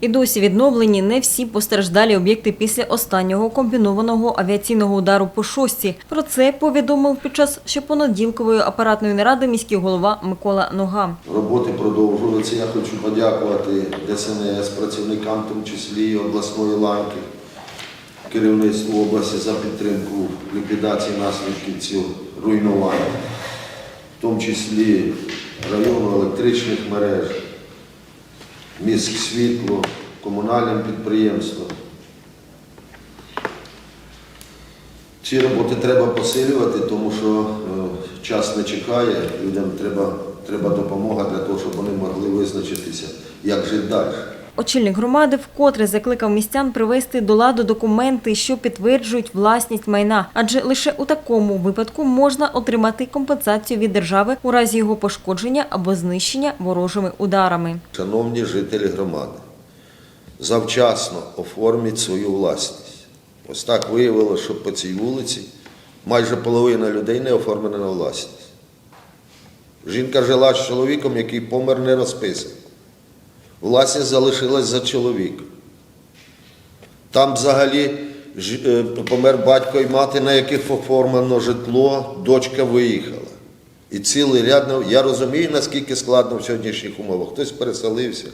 І досі відновлені не всі постраждалі об'єкти після останнього комбінованого авіаційного удару по шості. Про це повідомив під час щопонеділкової апаратної наради міський голова Микола Нога. Роботи продовжуються. Я хочу подякувати ДСНС, працівникам, тому числі обласної ланки, керівництву області за підтримку ліквідації наслідків цього руйнування, в тому числі району електричних мереж, міськ світло, комунальним підприємствам. Ці роботи треба посилювати, тому що е, час не чекає, людям треба, треба допомога для того, щоб вони могли визначитися, як жити далі. Очільник громади вкотре закликав містян привести до ладу документи, що підтверджують власність майна, адже лише у такому випадку можна отримати компенсацію від держави у разі його пошкодження або знищення ворожими ударами. Шановні жителі громади, завчасно оформіть свою власність. Ось так виявилося, що по цій вулиці майже половина людей не оформлена на власність. Жінка жила з чоловіком, який помер не розписаний. Власність залишилась за чоловіком. Там взагалі е, помер батько і мати, на яких оформлено житло, дочка виїхала. І цілий ряд, я розумію, наскільки складно в сьогоднішніх умовах. Хтось переселився,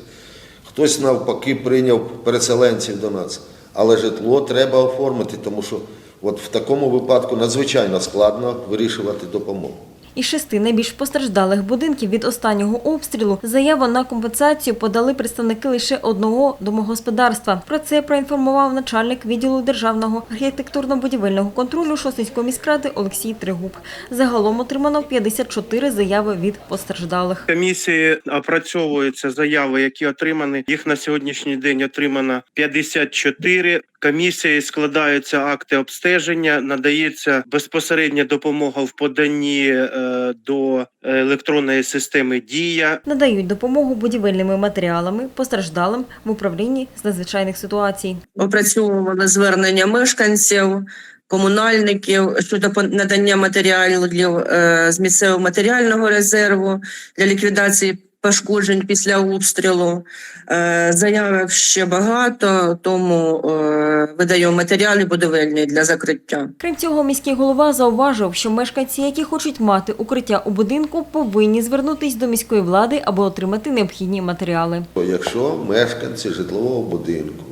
хтось навпаки прийняв переселенців до нас. Але житло треба оформити, тому що от в такому випадку надзвичайно складно вирішувати допомогу. Із шести найбільш постраждалих будинків від останнього обстрілу заяву на компенсацію подали представники лише одного домогосподарства. Про це проінформував начальник відділу державного архітектурно-будівельного контролю Шосницької міськради Олексій Тригуб. Загалом отримано 54 заяви від постраждалих. Комісії опрацьовуються заяви, які отримані. Їх на сьогоднішній день отримано 54. Комісії складаються акти обстеження, надається безпосередня допомога в поданні е, до електронної системи Дія. Надають допомогу будівельними матеріалами постраждалим в управлінні з надзвичайних ситуацій. опрацьовували звернення мешканців, комунальників щодо надання матеріалів е, з місцевого матеріального резерву для ліквідації пошкоджень після обстрілу. Е, Заявок ще багато, тому е, видаємо матеріали будівельні для закриття. Крім цього, міський голова зауважив, що мешканці, які хочуть мати укриття у будинку, повинні звернутись до міської влади або отримати необхідні матеріали. Якщо мешканці житлового будинку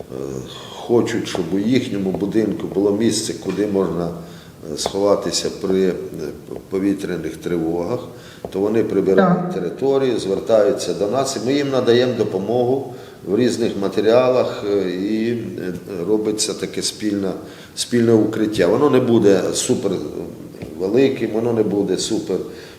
е, хочуть, щоб у їхньому будинку було місце, куди можна сховатися при е, повітряних тривогах, то вони прибирають територію, звертаються до нас, і ми їм надаємо допомогу в різних матеріалах, е, і е, робиться таке спільне, спільне укриття. Воно не буде супер великим, воно не буде супер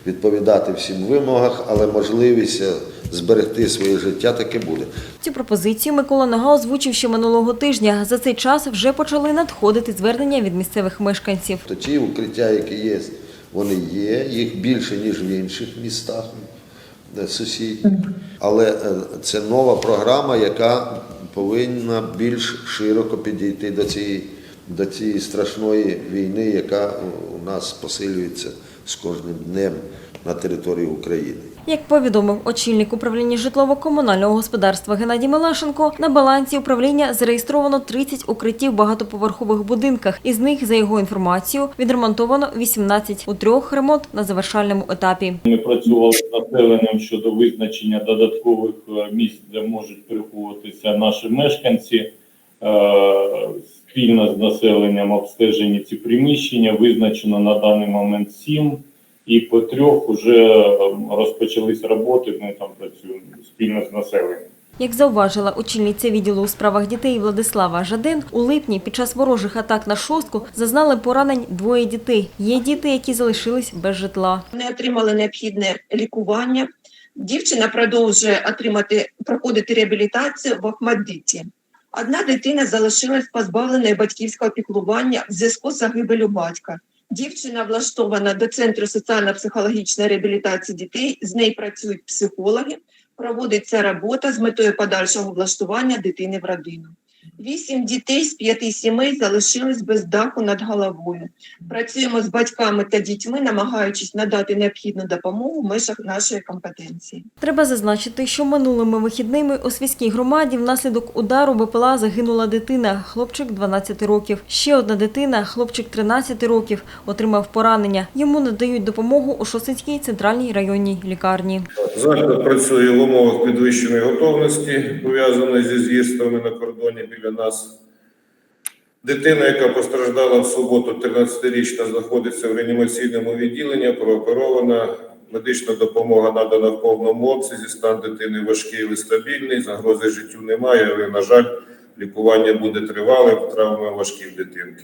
відповідати всім вимогах, але можливість е, зберегти своє життя таке буде. Цю пропозицію Микола Нога озвучив ще минулого тижня. За цей час вже почали надходити звернення від місцевих мешканців. То ті укриття, які є, вони є, їх більше, ніж в інших містах е, сусідніх. Але е, це нова програма, яка повинна більш широко підійти до цієї, до цієї страшної війни, яка нас посилюється з кожним днем на території України. Як повідомив очільник управління житлово-комунального господарства Геннадій Милашенко, на балансі управління зареєстровано 30 укриттів в багатоповерхових будинках. Із них, за його інформацією, відремонтовано 18. У трьох ремонт на завершальному етапі. Ми працювали з населенням щодо визначення додаткових е, місць, де можуть переховуватися наші мешканці. Е, Спільно з населенням обстежені ці приміщення. Визначено на даний момент сім, і по трьох вже розпочались роботи. Ми там працюємо спільно з населенням. Як зауважила очільниця відділу у справах дітей Владислава Жаден, у липні під час ворожих атак на шостку зазнали поранень двоє дітей. Є діти, які залишились без житла. Вони отримали необхідне лікування. Дівчина продовжує отримати проходити реабілітацію в Охмаддиті. Одна дитина залишилась позбавленою батьківського піклування в зв'язку з загибелю батька. Дівчина влаштована до центру соціально-психологічної реабілітації дітей. З нею працюють психологи. Проводиться робота з метою подальшого влаштування дитини в родину. Вісім дітей з п'яти сімей залишились без даху над головою. Працюємо з батьками та дітьми, намагаючись надати необхідну допомогу в межах нашої компетенції. Треба зазначити, що минулими вихідними у Свійській громаді внаслідок удару БПЛА загинула дитина, хлопчик 12 років. Ще одна дитина, хлопчик 13 років, отримав поранення. Йому надають допомогу у Шосицькій центральній районній лікарні. Заклад працює в умовах підвищеної готовності, пов'язаної зі звірствами на кордоні біля нас. Дитина, яка постраждала в суботу, 13-річна, знаходиться в реанімаційному відділенні, прооперована. Медична допомога надана в повному обсязі. Стан дитини важкий, але стабільний. Загрози життю немає, але, на жаль, лікування буде тривалим, травми важкі в дитинки.